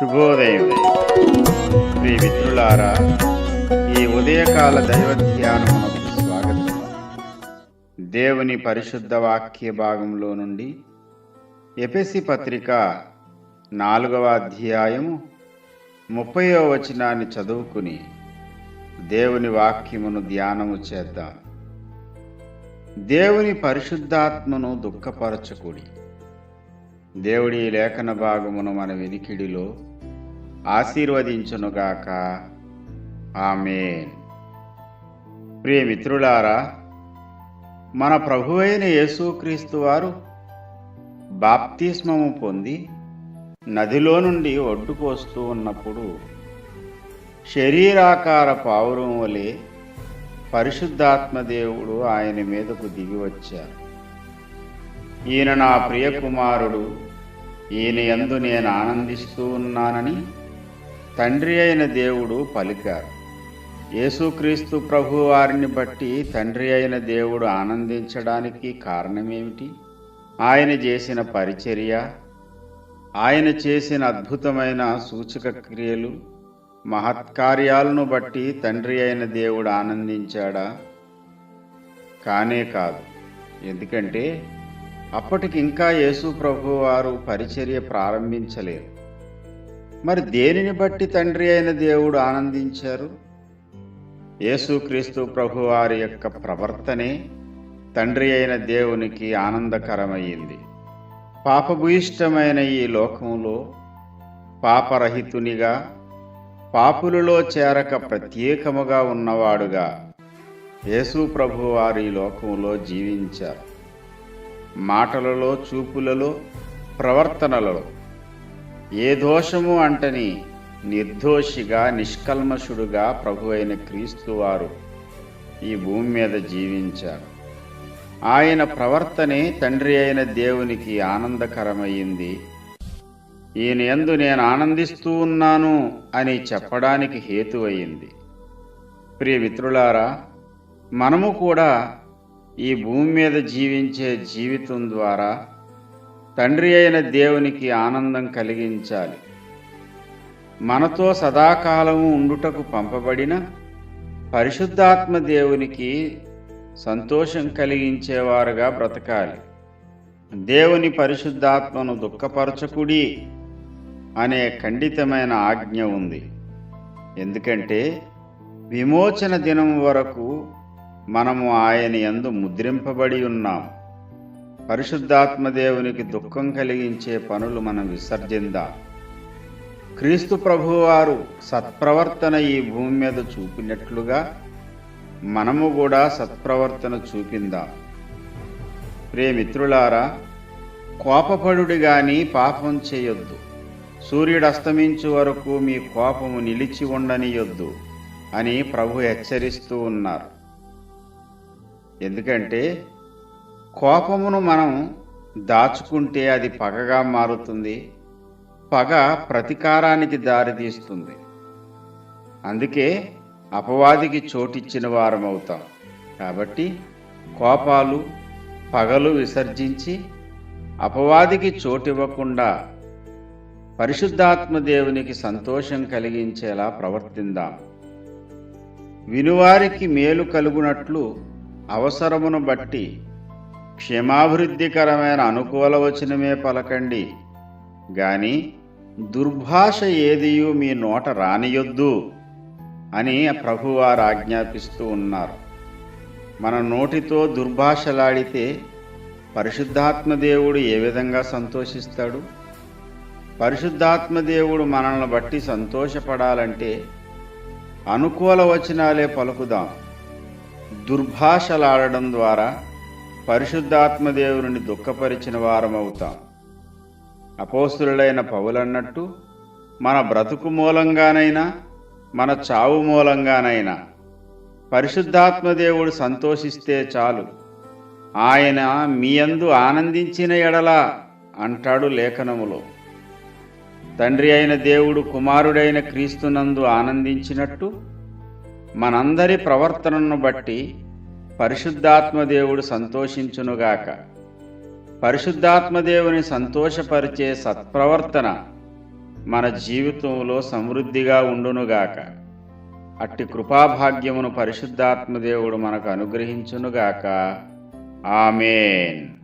శుభోదయం శ్రీ మిత్రులారా ఈ ఉదయకాల దైవ ధ్యానమునకు స్వాగతం దేవుని పరిశుద్ధ వాక్య భాగంలో నుండి ఎపెసి పత్రిక నాలుగవ అధ్యాయము ముప్పయో వచనాన్ని చదువుకుని దేవుని వాక్యమును ధ్యానము చేద్దాం. దేవుని పరిశుద్ధాత్మను దుఃఖపరచకూడి. దేవుడి లేఖన భాగమును మన వినికిడిలో ఆశీర్వదించునుగాక. ఆమె ప్రియ మిత్రులారా మన ప్రభువైన యేసుక్రీస్తు వారు బాప్తిస్మము పొంది నదిలో నుండి ఒడ్డుకు వస్తూ ఉన్నప్పుడు శరీరాకార పావురం వలె పరిశుద్ధాత్మ దేవుడు ఆయన మీదకు దిగి వచ్చారు. ఈయన నా ప్రియకుమారుడు. ఈయన ఎందు నేను ఆనందిస్తూ ఉన్నానని తండ్రి అయిన దేవుడు పలికారు. యేసుక్రీస్తు ప్రభు వారిని బట్టి తండ్రి అయిన దేవుడు ఆనందించడానికి కారణమేమిటి? ఆయన చేసిన పరిచర్య ఆయన చేసిన అద్భుతమైన సూచక క్రియలు మహత్కార్యాలను బట్టి తండ్రి అయిన దేవుడు ఆనందించాడా? కానే కాదు. ఎందుకంటే అప్పటికి ఇంకా యేసు ప్రభు వారు పరిచర్య ప్రారంభించలేరు మరి దేనిని బట్టి తండ్రి అయిన దేవుడు ఆనందించారు? యేసుక్రీస్తు ప్రభు వారి యొక్క ప్రవర్తనే తండ్రి అయిన దేవునికి ఆనందకరమయ్యింది పాపభూయిష్టమైన ఈ లోకంలో పాపరహితునిగా పాపులలో చేరక ప్రత్యేకముగా ఉన్నవాడుగా యేసు ప్రభు వారి లోకంలో జీవించారు. మాటలలో చూపులలో ప్రవర్తనలలో. ఏ దోషము అంటని నిర్దోషిగా నిష్కల్మషుడుగా ప్రభువైన క్రీస్తువారు క్రీస్తు వారు ఈ భూమి మీద జీవించారు. ఆయన ప్రవర్తనే తండ్రి అయిన దేవునికి ఆనందకరమైంది. ఈయన ఎందు నేను ఆనందిస్తూ ఉన్నాను అని చెప్పడానికి హేతువయ్యింది ప్రియమిత్రులారా మనము కూడా ఈ భూమి మీద జీవించే జీవితం ద్వారా తండ్రి అయిన దేవునికి ఆనందం కలిగించాలి. మనతో సదాకాలము ఉండుటకు పంపబడిన పరిశుద్ధాత్మ దేవునికి సంతోషం కలిగించేవారుగా బ్రతకాలి. దేవుని పరిశుద్ధాత్మను దుఃఖపరచకుడి అనే ఖండితమైన ఆజ్ఞ ఉంది. ఎందుకంటే విమోచన దినం వరకు మనము ఆయన యందు ముద్రింపబడి ఉన్నాం. పరిశుద్ధాత్మదేవునికి దుఃఖం కలిగించే పనులు మనం విసర్జిందాం. క్రీస్తు ప్రభువారు సత్ప్రవర్తన ఈ భూమి మీద చూపినట్లుగా మనము కూడా సత్ప్రవర్తన చూపిందాం. ప్రేమిత్రులారా కోపపడుడి గాని పాపం చేయొద్దు. సూర్యుడు అస్తమించు వరకు మీ కోపము నిలిచి ఉండనియొద్దు అని ప్రభు హెచ్చరిస్తూ ఉన్నారు. ఎందుకంటే కోపమును మనం దాచుకుంటే అది పగగా మారుతుంది పగ ప్రతీకారానికి దారితీస్తుంది. అందుకే అపవాదికి చోటిచ్చిన వారం అవుతాం కాబట్టి కోపాలు పగలు విసర్జించి అపవాదికి చోటివ్వకుండా పరిశుద్ధాత్మ దేవునికి సంతోషం కలిగించేలా ప్రవర్తిందాం. వినువారికి మేలు కలుగునట్లు అవసరమును బట్టి క్షేమాభివృద్ధికరమైన అనుకూల వచనమే పలకండి. గాని దుర్భాష ఏదియు మీ నోట రానియొద్దు అని ప్రభువారు ఆజ్ఞాపిస్తూ ఉన్నారు. మన నోటితో దుర్భాషలాడితే పరిశుద్ధాత్మ దేవుడు ఏ విధంగా సంతోషిస్తాడు? పరిశుద్ధాత్మ దేవుడు మనల్ని బట్టి సంతోషపడాలంటే అనుకూల వచనాలే పలుకుదాం. దుర్భాషలాడడం ద్వారా పరిశుద్ధాత్మదేవుని దుఃఖపరిచిన వారమవుతాం. అపోస్తులుడైన పౌలన్నట్టు మన బ్రతుకు మూలంగానైనా మన చావు మూలంగానైనా పరిశుద్ధాత్మదేవుడు సంతోషిస్తే చాలు. ఆయన మీయందు ఆనందించిన ఎడలా అంటాడు లేఖనములో. తండ్రి అయిన దేవుడు కుమారుడైన క్రీస్తునందు ఆనందించినట్టు మనందరి ప్రవర్తనను బట్టి పరిశుద్ధాత్మదేవుడు సంతోషించునుగాక. పరిశుద్ధాత్మదేవుని సంతోషపరిచే సత్ప్రవర్తన మన జీవితంలో సమృద్ధిగా ఉండునుగాక. అట్టి కృపాభాగ్యమును పరిశుద్ధాత్మదేవుడు మనకు అనుగ్రహించునుగాక. ఆమెన్.